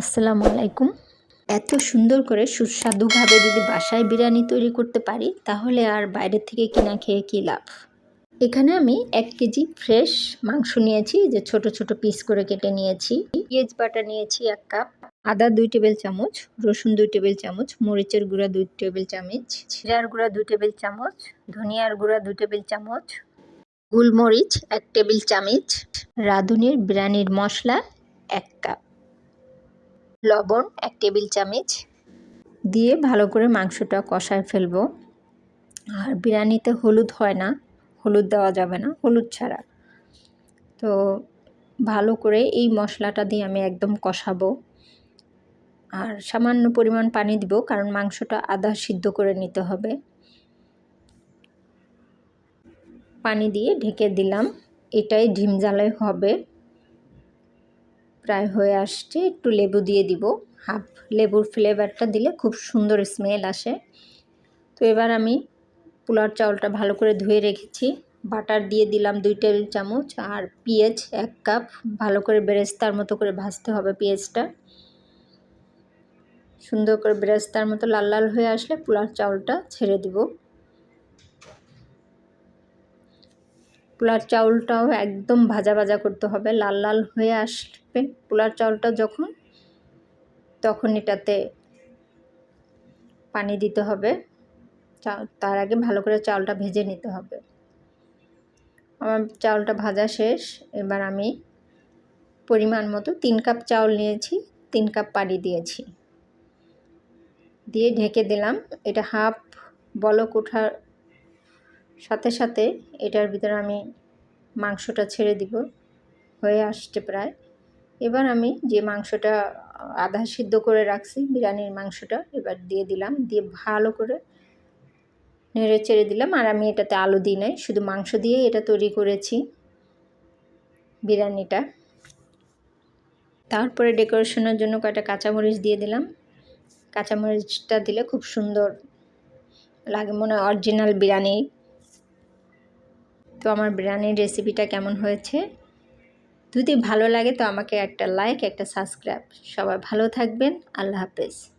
আসসালামু আলাইকুম। এত সুন্দর করে সুস্বাদুভাবে যদি বাসায় বিরিয়ানি তৈরি করতে পারি, তাহলে আর বাইরের থেকে কিনা খেয়ে কী লাভ? এখানে আমি এক কেজি ফ্রেশ মাংস নিয়েছি, যে ছোট ছোট পিস করে কেটে নিয়েছি। পেঁয়াজ বাটা নিয়েছি এক কাপ, আদা দুই টেবিল চামচ, রসুন দুই টেবিল চামচ, মরিচের গুঁড়া দুই টেবিল চামচ, জিরার গুঁড়া দুই টেবিল চামচ, ধনিয়ার গুঁড়া দুই টেবিল চামচ, গুলমরিচ এক টেবিল চামচ, রাঁধুনির বিরিয়ানির মশলা এক কাপ। লবণ, এক টেবিল চামচ। দিয়ে ভালো করে মাংসটা কষায় ফেলব। আর বিরিয়ানিতে হলুদ হয় না, হলুদ দেওয়া যাবে না, হলুদ ছাড়া। তো ভালো করে এই মশলাটা দিয়ে আমি একদম কষাবো। আর সামান্য পরিমাণ পানি দিব, কারণ মাংসটা আদা সিদ্ধ করে নিতে হবে। পানি দিয়ে ঢেকে দিলাম। এটাই ঢিম জ্বালাই হবে। প্রায় হয়ে আসছে, একটু লেবু দিয়ে দিব। হাফ লেবুর ফ্লেভারটা দিলে খুব সুন্দর স্মেল আসে। তো এবার আমি পোলার চাউলটা ভালো করে ধুয়ে রেখেছি। বাটার দিয়ে দিলাম দুই টেবিল চামচ আর পেঁয়াজ এক কাপ। ভালো করে বেরেস্তার মতো করে ভাজতে হবে পেঁয়াজটা। সুন্দর করে বেরেস্তার মতো লাল লাল হয়ে আসলে পোলার চাউলটা ছেড়ে দিব। পোলার চাউলটাও একদম ভাজা ভাজা করতে হবে, লাল লাল হয়ে আসবে পোলার চাউলটা যখন, তখন এটাতে পানি দিতে হবে। তার আগে ভালো করে চাউলটা ভেজে নিতে হবে। আমার চাউলটা ভাজা শেষ, এবার আমি পরিমাণ মতো তিন কাপ চাউল নিয়েছি, তিন কাপ পানি দিয়েছি। দিয়ে ঢেকে দিলাম, এটা হাফ বলক ওঠার সাথে সাথে এটার ভিতরে আমি মাংসটা ছেড়ে দিব, হয়ে আসছে প্রায়। এবার আমি যে মাংসটা, আধা সিদ্ধ করে রাখছি, বিরিয়ানির মাংসটা, এবার দিয়ে দিলাম। দিয়ে ভালো করে নেড়ে চেড়ে দিলাম। আর আমি এটাতে আলু দিই নাই, শুধু মাংস দিয়ে এটা তৈরি করেছি বিরিয়ানিটা। তারপরে ডেকোরেশনের জন্য কয়েকটা কাঁচামরিচ দিয়ে দিলাম। কাঁচামরিচটা দিলে খুব সুন্দর লাগে, মনে হয় অরিজিনাল বিরিয়ানি। তো আমার বিরিয়ানির রেসিপিটা কেমন হয়েছে? যদি ভালো লাগে তো আমাকে একটা লাইক একটা সাবস্ক্রাইব সবাই ভালো থাকবেন। আল্লাহ হাফেজ।